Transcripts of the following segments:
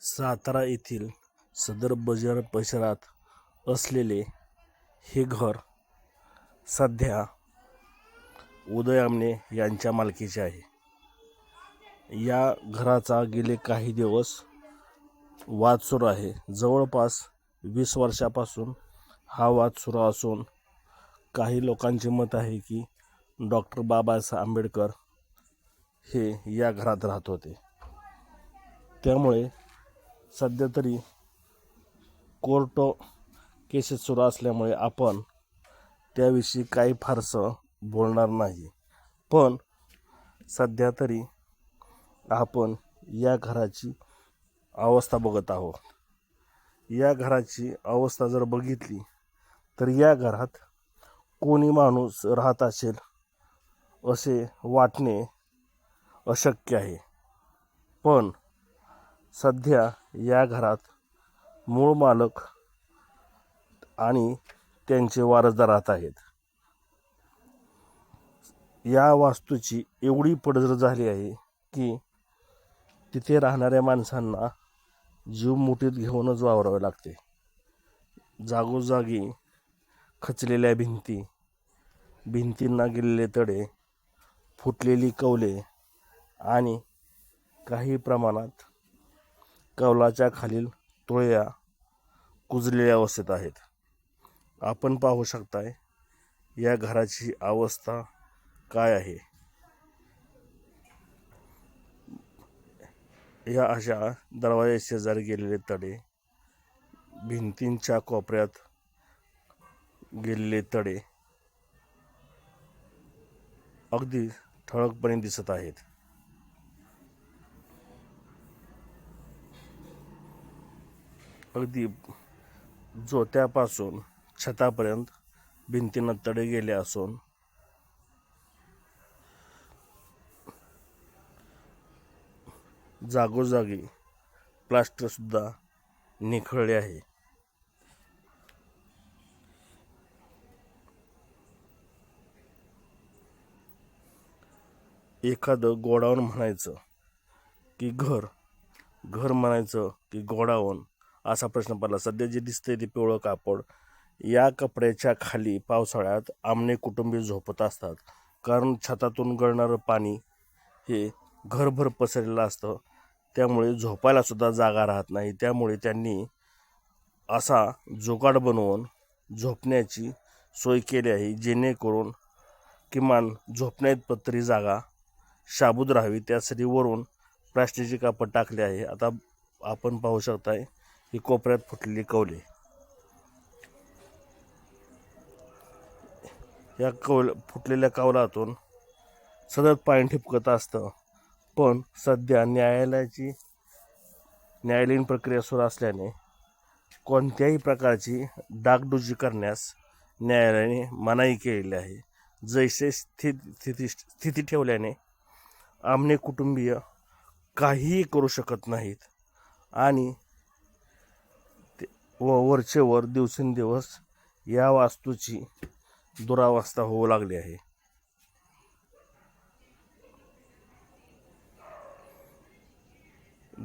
सातारा येथील सदर बजार परिसरात असलेले हे घर सध्या उदय आमने यांच्या मालकीचे आहे. या घराचा गेले काही दिवस वाद सुरू आहे. जवळपास वीस वर्षापासून हा वाद सुरू असून काही लोकांचे मत आहे की डॉक्टर बाबासाहेब आंबेडकर हे या घरात राहत होते. त्यामुळे सध्या तरी कोर्ट केसेस सुरू असल्यामुळे आपण त्याविषयी काही फारसं बोलणार नाही. पण सध्या तरी आपण या घराची अवस्था बघत आहोत. या घराची अवस्था जर बघितली तर या घरात कोणी माणूस राहत असेल असे वाटणे अशक्य आहे. पण सध्या या घरात मूळ मालक आणि त्यांचे वारसदार राहत आहेत. या वास्तूची एवढी पडझड झाली आहे की तिथे राहणाऱ्या माणसांना जीव मुठीत घेऊनच वावरावे लागते. जागोजागी खचलेल्या भिंती भिंतींना गेलेले तडे फुटलेली कौले आणि काही प्रमाणात कौलाच्या खालील तुळया कुजलेल्या अवस्थेत आहेत. आपण पाहू शकताय या घराची अवस्था काय आहे? या अशा दरवाजा शेजारी गेलेले तडे भिंतींच्या कोपऱ्यात गेलेले तडे अगदी ठळकपणे दिसत आहेत. अगदी जोत्यापासून छतापर्यंत भिंतींना तडे गेले असून जागोजागी प्लास्टरसुद्धा निखळले आहे. एखादं गोडाऊन म्हणायचं की घर घर म्हणायचं की गोडाऊन असा प्रश्न पडला. सध्या जे दिसते ते पिवळं कापड या कपड्याच्या खाली पावसाळ्यात आमने कुटुंबीय झोपत असतात. कारण छतातून गळणारं पाणी हे घरभर पसरलेलं असतं. त्यामुळे झोपायला सुद्धा जागा राहत नाही. त्यामुळे त्यांनी असा जुगाड बनवून झोपण्याची सोय केली आहे जेणेकरून किमान झोपण्यात तरी जागा शाबूत राहावी. त्यासाठी वरून प्लास्टिकचे कापड टाकले आहे. आता आपण पाहू शकताय ही कोपऱ्यात फुटलेली कवले. या कौल फुटलेल्या कौलातून सतत पाणी ठिपकत असतं. पण सध्या न्यायालयाची न्यायालयीन प्रक्रिया सुरू असल्याने कोणत्याही प्रकारची डागडुजी करण्यास न्यायालयाने मनाई केलेली आहे. जैसे स्थित स्थिती स्थिती ठेवल्याने आमने कुटुंबीय काहीही करू शकत नाहीत. आणि व वरचेवर दिवसेंदिवस या वास्तूची दुरावस्था होऊ लागली आहे.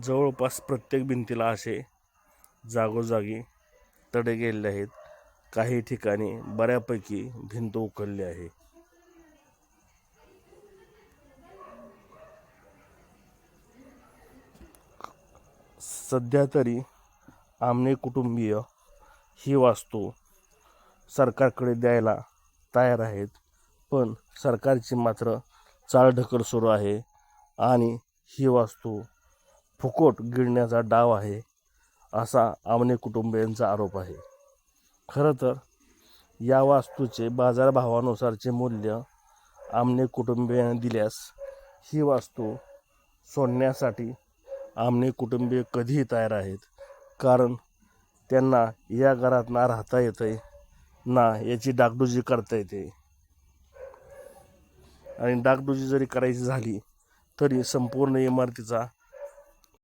जवळपास प्रत्येक भिंतीला असे जागोजागी तडे गेलेले आहेत. काही ठिकाणी बऱ्यापैकी भिंत उकलली आहे. सध्या तरी आमने कुटुंबीय ही वास्तू सरकारकडे द्यायला तयार आहेत. पण सरकारची मात्र चालढकल सुरू आहे आणि ही वास्तू फुकट गिळण्याचा डाव आहे असा आमने कुटुंबियांचा आरोप आहे. खरं तर या वास्तूचे बाजारभावानुसारचे मूल्य आमने कुटुंबियांना दिल्यास ही वास्तू सोडण्यासाठी आमने कुटुंबीय कधीही तयार आहेत. कारण त्यांना या घरात ना राहता येतंय ना याची डागडुजी करता येते. आणि डागडुजी जरी करायची झाली तरी संपूर्ण इमारतीचा